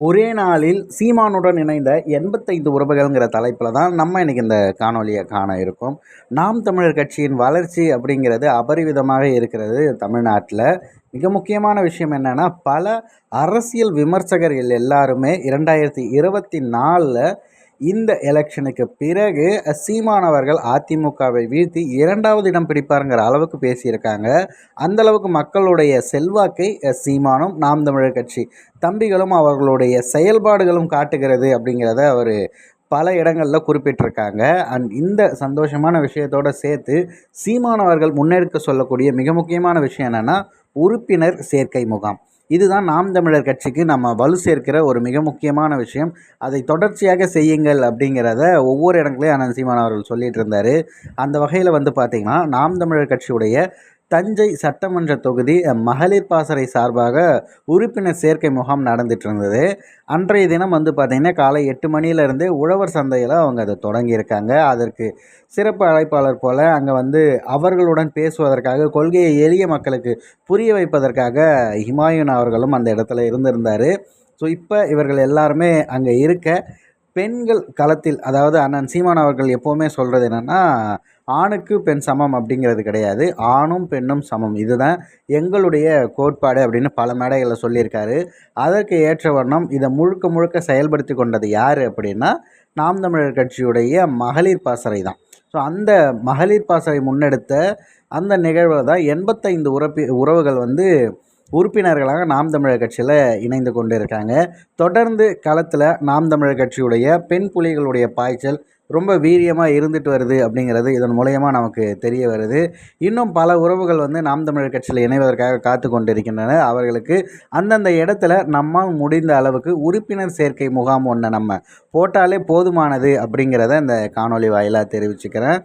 ஒரே நாளில் சீமானுடன் இணைந்த எண்பத்தைந்து உறவுகள்ங்கிற தலைப்பில் தான் நம்ம இன்றைக்கி இந்த காணொலியை காண இருக்கோம். நாம் தமிழர் கட்சியின் வளர்ச்சி அப்படிங்கிறது அபரிவிதமாக இருக்கிறது தமிழ்நாட்டில். மிக முக்கியமான விஷயம் என்னென்னா பல அரசியல் விமர்சகர்கள் எல்லாருமே இரண்டாயிரத்தி இருபத்தி நாலில் இந்த எலெக்ஷனுக்கு பிறகு சீமானவர்கள் அதிமுகவை வீழ்த்தி இரண்டாவது இடம் பிடிப்பாருங்கிற அளவுக்கு பேசியிருக்காங்க. அந்த அளவுக்கு மக்களுடைய செல்வாக்கை சீமானும் நாம் தமிழர் கட்சி தம்பிகளும் அவர்களுடைய செயல்பாடுகளும் காட்டுகிறது அப்படிங்கிறத அவர் பல இடங்களில் குறிப்பிட்டிருக்காங்க. அண்ட் இந்த சந்தோஷமான விஷயத்தோடு சேர்த்து சீமானவர்கள் முன்னெடுக்க சொல்லக்கூடிய மிக முக்கியமான விஷயம் என்னென்னா உறுப்பினர் சேர்க்கை முகாம். இதுதான் நாம் தமிழர் கட்சிக்கு நம்ம வலு சேர்க்கிற ஒரு மிக முக்கியமான விஷயம். அதை தொடர்ச்சியாக செய்யுங்கள் அப்படிங்கிறத ஒவ்வொரு இடங்களையும் அனந்த் சீமான் அவர்கள் சொல்லிகிட்டு இருந்தார். அந்த வகையில் வந்து பார்த்திங்கன்னா நாம் தமிழர் கட்சியுடைய தஞ்சை சட்டமன்ற தொகுதி மகளிர் பாசறை சார்பாக உறுப்பினர் சேர்க்கை முகாம் நடந்துட்டு இருந்தது அன்றைய தினம் வந்து பார்த்திங்கன்னா காலை எட்டு மணியிலேருந்து உழவர் சந்தையில் அவங்க அதை தொடங்கியிருக்காங்க. அதற்கு சிறப்பு அழைப்பாளர் போல் அங்கே வந்து அவர்களுடன் பேசுவதற்காக கொள்கையை எளிய மக்களுக்கு புரிய வைப்பதற்காக ஹிமாயுன் அவர்களும் அந்த இடத்துல இருந்திருந்தார். ஸோ இப்போ இவர்கள் எல்லாருமே அங்கே இருக்க பெண்கள் களத்தில் அதாவது அண்ணன் சீமான் அவர்கள் எப்போவுமே சொல்கிறது என்னென்னா ஆணுக்கு பெண் சமம் அப்படிங்கிறது கிடையாது. ஆணும் பெண்ணும் சமம். இதுதான் எங்களுடைய கோட்பாடு அப்படின்னு பல மேடைகளில் சொல்லியிருக்காரு. அதற்கு ஏற்ற வண்ணம் இதை முழுக்க முழுக்க செயல்படுத்தி கொண்டது யார் அப்படின்னா நாம் தமிழர் கட்சியுடைய மகளிர் பாசறை தான். ஸோ அந்த மகளிர் பாசறை முன்னெடுத்த அந்த நிகழ்வில் தான் எண்பத்தைந்து உறப்பி உறவுகள் வந்து உறுப்பினர்களாக நாம் தமிழர் கட்சியில் இணைந்து கொண்டு இருக்காங்க தொடர்ந்து களத்தில் நாம் தமிழர் கட்சியுடைய பெண் புலிகளுடைய பாய்ச்சல் ரொம்ப வீரியமாக இருந்துட்டு வருது அப்படிங்கிறது இதன் மூலயமா நமக்கு தெரிய வருது. இன்னும் பல உறவுகள் வந்து நாம் தமிழர் கட்சியில் இணைவதற்காக காத்து கொண்டிருக்கின்றன. அவர்களுக்கு அந்தந்த இடத்துல நம்மால் முடிந்த அளவுக்கு உறுப்பினர் சேர்க்கை முகாம் ஒன்று நம்ம போட்டாலே போதுமானது அப்படிங்கிறத இந்த காணொலி வாயிலாக தெரிவிச்சுக்கிறேன்.